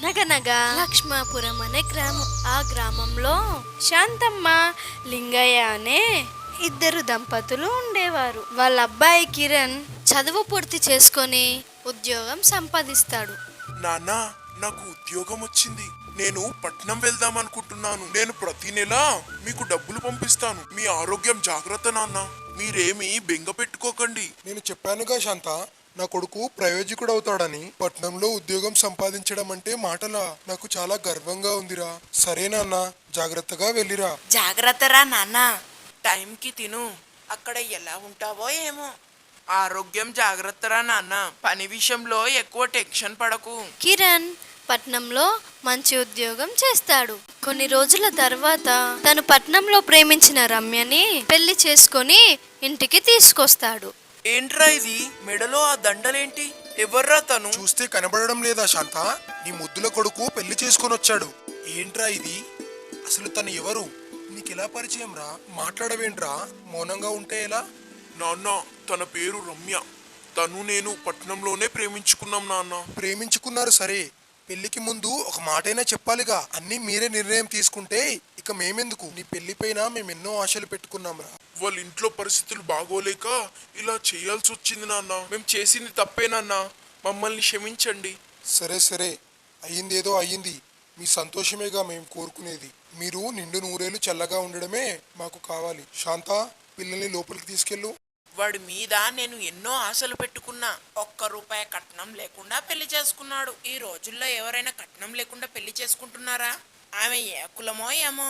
అనగనగా లక్ష్మాపురం అనే గ్రామం. ఆ గ్రామంలో శాంతమ్మ లింగయ్య అనే ఇద్దరు దంపతులు ఉండేవారు. వాళ్ళ అబ్బాయి కిరణ్ చదువు పూర్తి చేసుకొని ఉద్యోగం సంపాదిస్తాడు. నాన్న నాకు ఉద్యోగం వచ్చింది. నేను పట్నం వెళ్దాం అనుకుంటున్నాను. నేను ప్రతి నెల మీకు డబ్బులు పంపిస్తాను. మీ ఆరోగ్యం జాగ్రత్త నాన్న. మీరేమీ బెంగ పెట్టుకోకండి. నేను చెప్పానుగా శాంత నా కొడుకు ప్రయోజకుడు అవుతాడని పట్నంలో ఉద్యోగం సంపాదించడం అంటే మాటలా నాకు చాలా గర్వంగా ఉందిరా. సరే నాన్న జాగ్రత్తగా వెళ్ళిరా. జాగ్రత్తరా నాన్న. టైంకి తిను. అక్కడ ఎలా ఉంటావో ఏమో. ఆరోగ్యం జాగ్రత్తరా నాన్న. పని విషయంలో ఎక్కువ టెన్షన్ పడకు. కిరణ్ పట్నంలో మంచి ఉద్యోగం చేస్తాడు. కొన్ని రోజుల తర్వాత తను పట్నంలో ప్రేమించిన రమ్యని పెళ్ళి చేసుకొని ఇంటికి తీసుకొస్తాడు. ఏంట్రా ఇది? మెడలో ఆ దండలేంటి? ఎవర్రా తను? చూస్తే కనబడడం లేదా శాంత? నీ ముద్దుల కొడుకు పెళ్ళి చేసుకొని వచ్చాడు. ఏంట్రా ఇది? అసలు తను ఎవరు? నీకెలా పరిచయం రా? మాట్లాడవేంట్రా? మౌనంగా ఉంటే ఎలా? నాన్న తన పేరు రమ్య. తను నేను పట్నంలోనే ప్రేమించుకున్నాం నాన్న. ప్రేమించుకున్నారు సరే. పెళ్ళికి ముందు ఒక మాటైనా చెప్పాలిగా. అన్నీ మీరే నిర్ణయం తీసుకుంటే ఇక మేమెందుకు? నీ పెళ్ళిపైన మేము ఎన్నో ఆశలు పెట్టుకున్నాంరా. వాళ్ళ ఇంట్లో పరిస్థితులు బాగోలేక ఇలా చేయాల్సి వచ్చింది నాన్న. మేము చేసింది తప్పే నాన్న. మమ్మల్ని క్షమించండి. సరే సరే. అయ్యిందేదో అయ్యింది. మీ సంతోషమేగా మేము కోరుకునేది. మీరు నిండు నూరేళ్ళు చల్లగా ఉండడమే మాకు కావాలి. శాంత పిల్లల్ని లోపలికి తీసుకెళ్ళు. వాడి మీద నేను ఎన్నో ఆశలు పెట్టుకున్నా. ఒక్క రూపాయి కట్నం లేకుండా పెళ్ళి చేసుకున్నాడు. ఈ రోజుల్లో ఎవరైనా కట్నం లేకుండా పెళ్ళి చేసుకుంటున్నారా? ఆమె ఏ కులమో ఏమో.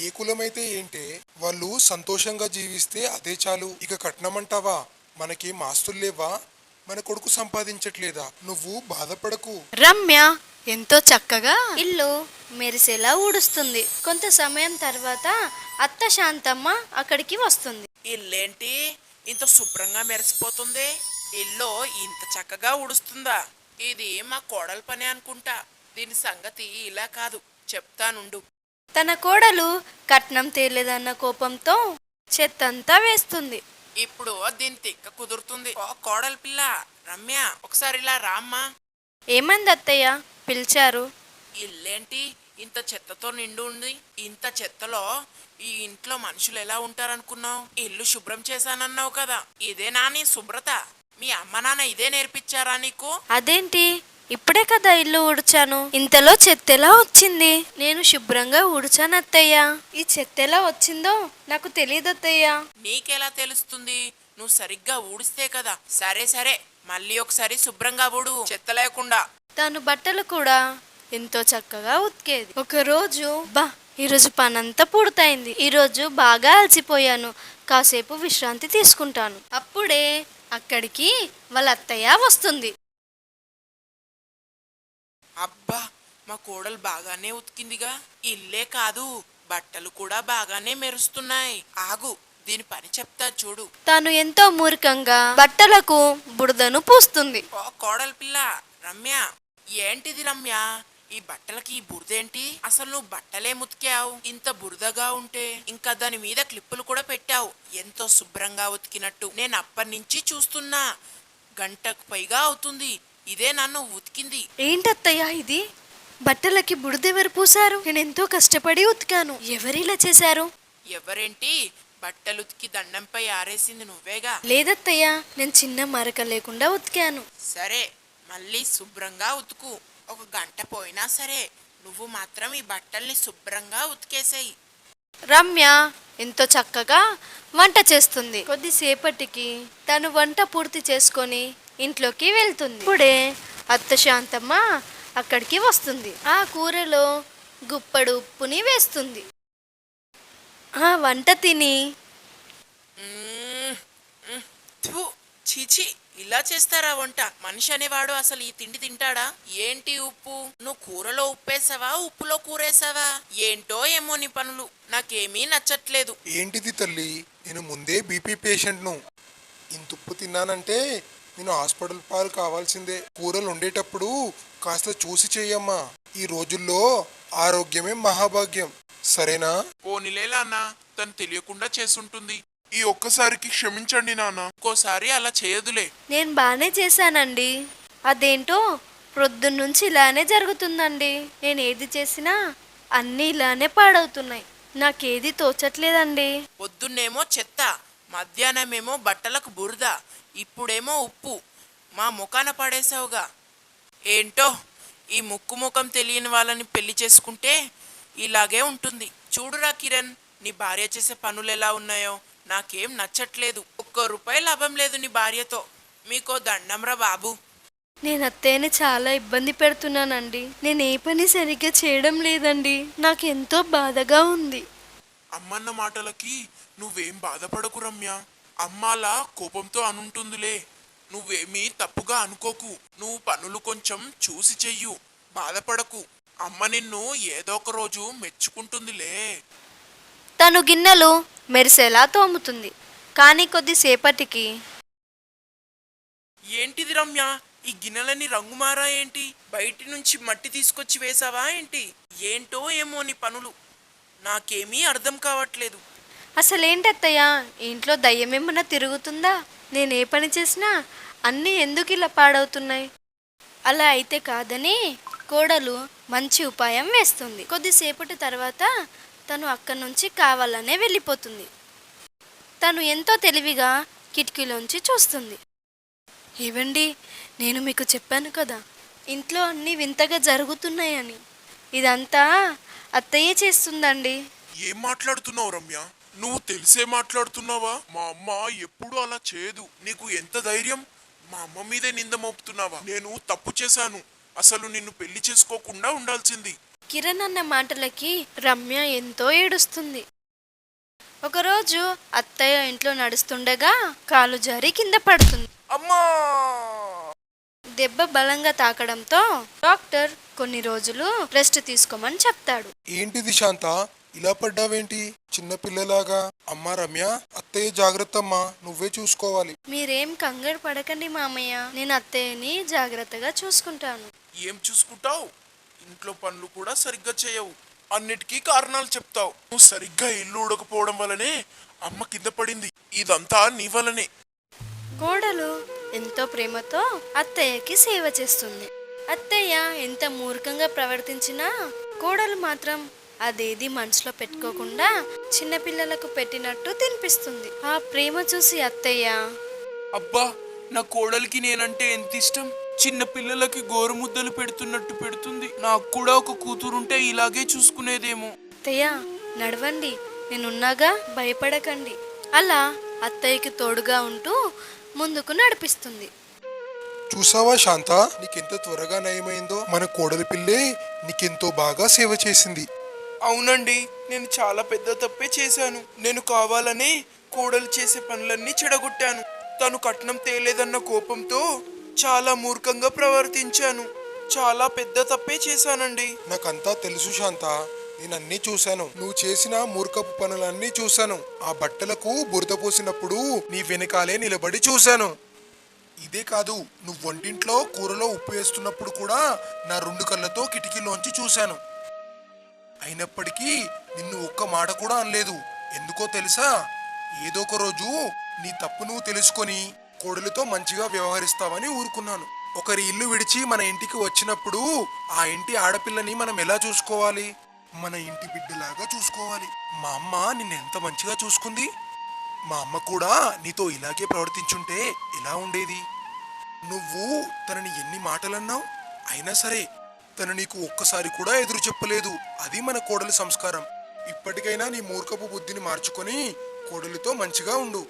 ఏ కులమైతే ఏంటే వాళ్ళు సంతోషంగా జీవిస్తే అదే చాలు. ఇక కట్నమంటావా? మనకి మాస్తులు లేవా మన కొడుకు సంపాదించట్లేదా? నువ్వు బాధపడకు. రమ్య ఎంతో చక్కగా ఇల్లు మెరిసేలా ఊడుస్తుంది. కొంత సమయం తర్వాత అత్త శాంతమ్మ అక్కడికి వస్తుంది. ఇల్లేంటి? ఇంత శుభ్రంగా మెరిసిపోతుంది. ఇల్లు ఇంత చక్కగా ఉడుస్తుందా ఇది మా కోడల పని అనుకుంటా. దీని సంగతి ఇలా కాదు. చెప్తానుండు. తన కోడలు కట్నం తేలేదన్న కోపంతో చెత్తంతా వేస్తుంది. ఇప్పుడు దీని తిక్క కుదురుతుంది. ఓ కోడల పిల్ల రమ్య ఒకసారి ఇలా రామ్మా. ఏమంది అత్తయ్య పిలిచారు. ఇల్లేంటి? ఇంత చెత్తతో నిండు ఉంది. ఇంత చెత్తలో ఈ ఇంట్లో మనుషులు ఎలా ఉంటారనుకున్నావు? ఇల్లు శుభ్రం చేశానన్నావు కదా. ఇదేనా నీ శుభ్రత. మీ అమ్మ నాన్న ఇదే నేర్పించారా నీకు? అదేంటి? ఇప్పుడే కదా ఇల్లు ఊడ్చాను. ఇంతలో చెత్తెలా వచ్చింది? నేను శుభ్రంగా ఊడ్చాను అత్తయ్య ఈ చెత్తెలా వచ్చిందో నాకు తెలియదు అత్తయ్య నీకెలా తెలుస్తుంది? నువ్వు సరిగ్గా ఊడిస్తే కదా. సరే సరే. మళ్ళీ ఒకసారి శుభ్రంగా ఊడు. చెత్త లేకుండా. తాను బట్టలు కూడా ఎంతో చక్కగా ఉతికేది. ఒకరోజు బా ఈరోజు పనంతా పూర్తయింది. ఈరోజు బాగా అలసిపోయాను. కాసేపు విశ్రాంతి తీసుకుంటాను. అప్పుడే అక్కడికి వాళ్ళ అత్తయ్య వస్తుంది. అబ్బా మా కోడలు బాగానే ఉతికిందిగా. ఇల్లే కాదు బట్టలు కూడా బాగానే మెరుస్తున్నాయి. ఆగు దీని పని చెప్తా చూడు. తాను ఎంతో మూర్ఖంగా బట్టలకు బురదను పూస్తుంది. ఓ కోడలి పిల్ల రమ్య. ఏంటిది రమ్య? ఈ బట్టలకి ఈ బురదేంటి? అసలు నువ్వు బట్టలే ముతికావు. ఇంత బురదగా ఉంటే ఇంకా దాని మీద క్లిప్పులు కూడా పెట్టావు. ఎంతో శుభ్రంగా ఉతికినట్టు. నేను అప్పటి నుంచి చూస్తున్నా. గంటకు పైగా అవుతుంది. ఇదే నన్ను ఉతికింది. ఏంటత్తయ్య ఇది? బట్టలకి బురదెవరు పూసారు నేను ఎంతో కష్టపడి ఉతికాను. ఎవరిలా చేశారు? ఎవరేంటి? బట్టలు ఉతికి దండంపై ఆరేసింది నువ్వేగా. లేదత్తయ్య నేను చిన్న మరక లేకుండా ఉతికాను. సరే మళ్ళీ శుభ్రంగా ఉతుకు. ఒక గంట పోయినా సరే నువ్వు మాత్రం ఈ బట్టల్ని శుభ్రంగా ఉతికేసేయి. రమ్య ఎంతో చక్కగా వంట చేస్తుంది. కొద్దిసేపటికి తను వంట పూర్తి చేసుకొని ఇంట్లోకి వెళ్తుంది. ఇప్పుడే అత్త శాంతమ్మ అక్కడికి వస్తుంది. ఆ కూరలో గుప్పడు ఉప్పుని వేస్తుంది. ఆ వంట తిని చీచి ఇలా చేస్తారా వంట? మనిషి అనేవాడు అసలు ఈ తిండి తింటాడా? ఏంటి ఉప్పు? నువ్వు కూరలో ఉప్పేసావా? ఉప్పులో కూరేసావా? ఏంటో ఏమో నీ పనులు. నాకేమీ నచ్చట్లేదు. ఏంటిది తల్లి? నేను ముందే బీపీ పేషెంట్ను. ఇంత ఉప్పు తిన్నానంటే నేను హాస్పిటల్ పాలు కావాల్సిందే. కూరలు వండేటప్పుడు కాస్త చూసి చెయ్యమ్మా. ఈ రోజుల్లో ఆరోగ్యమే మహాభాగ్యం. సరేనా? పోనీలే నాన్న తను తెలియకుండా చేసుంటుంది. ఈ ఒక్కసారికి క్షమించండి నాన్న. ఇంకోసారి అలా చేయదులే. నేను బాగానే చేశానండి. అదేంటో ప్రొద్దున్నుంచి ఇలానే జరుగుతుందండి. నేను ఏది చేసినా అన్నీ ఇలానే పాడవుతున్నాయి. నాకేది తోచట్లేదండి. పొద్దున్నేమో చెత్త మధ్యాహ్నమేమో బట్టలకు బురద ఇప్పుడేమో ఉప్పు. మా ముఖాన పడేసావుగా ఏంటో ఈ ముక్కు ముఖం తెలియని వాళ్ళని పెళ్ళి చేసుకుంటే ఇలాగే ఉంటుంది. చూడురా కిరణ్ నీ భార్య చేసే పనులు ఎలా ఉన్నాయో. నాకేం నచ్చట్లేదు. ఒక్క రూపాయి లాభం లేదు నీ భార్యతో. మీకో దండంరా బాబు. నేను అత్తయ్యని చాలా ఇబ్బంది పెడుతున్నానండి. నేను ఏ పని సరిగ్గా చేయడం లేదండి. నాకు ఎంతో బాధగా ఉంది. అమ్మన్న మాటలకి నువ్వేం బాధపడకు రమ్య. అమ్మాలా కోపంతో అనుంటుందిలే. నువ్వేమీ తప్పుగా అనుకోకు. నువ్వు పనులు కొంచెం చూసి చెయ్యు. బాధపడకు. అమ్మ నిన్ను ఏదో ఒక రోజు మెచ్చుకుంటుందిలే. తను గిన్నెలు మెరిసేలా తోముతుంది. కానీ కొద్దిసేపటికి ఏంటిది రమ్య? ఈ గిన్నెలని రంగు మారా ఏంటి? బయటి నుంచి మట్టి తీసుకొచ్చి వేసావా ఏంటి? ఏంటో ఏమో నీ పనులు. నాకేమీ అర్థం కావట్లేదు. అసలేంటి అత్తయ్య ఇంట్లో దయ్యం ఏమన్నా తిరుగుతుందా? నేను ఏ పని చేసినా అన్నీ ఎందుకు ఇలా పాడవుతున్నాయి? అలా అయితే కాదని కోడలు మంచి ఉపాయం వేస్తుంది. కొద్దిసేపటి తర్వాత తను అక్కడి నుంచి కావాలనే వెళ్ళిపోతుంది. తను ఎంతో తెలివిగా కిటికీలోంచి చూస్తుంది. ఏవండి నేను మీకు చెప్పాను కదా ఇంట్లో అన్నీ వింతగా జరుగుతున్నాయని. ఇదంతా అత్తయ్య చేస్తుందండి. ఏం మాట్లాడుతున్నావు రమ్య? నువ్వు తెలిసే మాట్లాడుతున్నావా? మా అమ్మ ఎప్పుడు అలా చేయదు. నీకు ఎంత ధైర్యం? మా అమ్మ మీదే నింద మోపుతున్నావా? నేను తప్పు చేశాను. అసలు నిన్ను పెళ్ళి చేసుకోకుండా ఉండాల్సింది. కిరణ్ అన్న మాటలకి రమ్య ఎంతో ఏడుస్తుంది. ఒకరోజు అత్తయ్య ఇంట్లో నడుస్తుండగా కాలు జారి కింద పడుతుంది. అమ్మా! దెబ్బ బలంగా తాకడంతో డాక్టర్ కొన్ని రోజులు రెస్ట్ తీసుకోమని చెప్తాడు. ఏంటిది శాంత? ఇలా పడ్డావేంటి? చిన్న పిల్లలాగా. అమ్మా రమ్య అత్తయ్య జాగ్రత్త అమ్మా నువ్వే చూసుకోవాలి. మీరేం కంగారు పడకండి మామయ్య. నేను అత్తయ్యని జాగ్రత్తగా చూసుకుంటాను. ఏం చూసుకుంటావు? ఇంట్లో పనులు కూడా సరిగ్గా చేయవు. అన్నిటికీ కారణాలు చెప్తావు. నువ్వు సరిగ్గా ఇల్లు ఉడకపోవడం వల్లనే అమ్మ కింద పడింది. ఇదంతా నీ వల్లనే. కోడలు ఎంతో ప్రేమతో అత్తయ్యకి సేవ చేస్తుంది. అత్తయ్య ఎంత మూర్ఖంగా ప్రవర్తించినా కోడలు మాత్రం అదేది మనసులో పెట్టుకోకుండా చిన్నపిల్లలకు పెట్టినట్టు తినిపిస్తుంది. ఆ ప్రేమ చూసి అత్తయ్య అబ్బా నా కోడలికి నేనంటే ఎంత ఇష్టం? చిన్న పిల్లలకి గోరుముద్దలు పెడుతున్నట్టు పెడుతుంది. నాకు కూడా ఒక కూతురుంటే ఇలాగే చూసుకునేదేమో. అత్తయ్య నడవండి. నేనున్నాగా భయపడకండి. అలా అత్తయ్యకి తోడుగా ఉంటూ ముందుకు నడిపిస్తుంది. చూసావా శాంత? నీకెంత త్వరగా నయమైందో? మన కోడలి పిల్లే నీకెంతో బాగా సేవ చేసింది. అవునండి నేను చాలా పెద్ద తప్పే చేశాను. నేను కావాలనే కోడలు చేసే పనులన్నీ చెడగొట్టాను. తను కట్నం తేలేదన్న కోపంతో చాలా మూర్ఖంగా ప్రవర్తించాను. చాలా పెద్ద తప్పే చేశానండి. నాకంతా తెలుసు శాంత. నేను అన్నీ చూశాను. నువ్వు చేసిన మూర్ఖపు పనులన్నీ చూశాను. ఆ బట్టలకు బురద పోసినప్పుడు నీ వెనకాలే నిలబడి చూశాను. ఇదే కాదు నువ్వు వంటింట్లో కూరలో ఉప్పు వేస్తున్నప్పుడు కూడా నా రెండు కళ్ళతో కిటికీలోంచి చూశాను. అయినప్పటికీ నిన్ను ఒక్క మాట కూడా అనలేదు. ఎందుకో తెలుసా? ఏదో ఒక రోజు నీ తప్పు నువ్వు తెలుసుకొని కోడలితో మంచిగా వ్యవహరిస్తావని ఊరుకున్నాను. ఒకరి ఇల్లు విడిచి మన ఇంటికి వచ్చినప్పుడు ఆ ఇంటి ఆడపిల్లని మనం ఎలా చూసుకోవాలి? మన ఇంటి బిడ్డలాగా చూసుకోవాలి. మా అమ్మ నిన్ను ఎంత మంచిగా చూసుకుంది? మా అమ్మ కూడా నీతో ఇలాగే ప్రవర్తించుంటే ఎలా ఉండేది? నువ్వు తనని ఎన్ని మాటలన్నావు? అయినా సరే తను నీకు ఒక్కసారి కూడా ఎదురు చెప్పలేదు. అది మన కోడలి సంస్కారం. ఇప్పటికైనా నీ మూర్ఖపు బుద్ధిని మార్చుకొని కోడలితో మంచిగా ఉండు.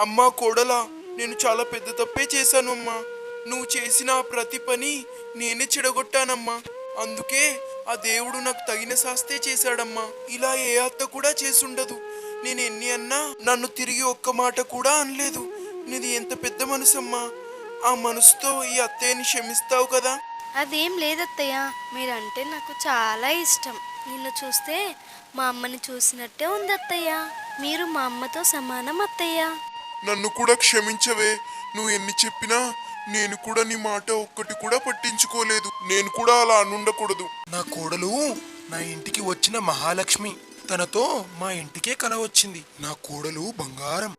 అమ్మా కోడలా నేను చాలా పెద్ద తప్పే చేశానమ్మా. నువ్వు చేసిన ఆ ప్రతి పని నేనే చెడగొట్టానమ్మా. అందుకే ఆ దేవుడు నాకు తగిన శాస్తే చేశాడమ్మా. ఇలా ఏ అత్త కూడా చేసుండదు. నేను ఎన్ని అన్నా నన్ను తిరిగి ఒక్క మాట కూడా అనలేదు. నీది ఎంత పెద్ద మనసమ్మా. ఆ మనసుతో ఈ అత్తయ్యని క్షమిస్తావు కదా? అదేం లేదత్తయ్య. మీరంటే నాకు చాలా ఇష్టం. నిన్ను చూస్తే మా అమ్మని చూసినట్టే ఉంది అత్తయ్య మీరు మా అమ్మతో సమానం అత్తయ్య. నన్ను కూడా క్షమించవే. నువ్వు ఎన్ని చెప్పినా నేను కూడా నీ మాట ఒక్కటి కూడా పట్టించుకోలేదు. నేను కూడా అలా అనుండకూడదు. నా కోడలు నా ఇంటికి వచ్చిన మహాలక్ష్మి తనతో మా ఇంటికే కల వచ్చింది. నా కోడలు బంగారం.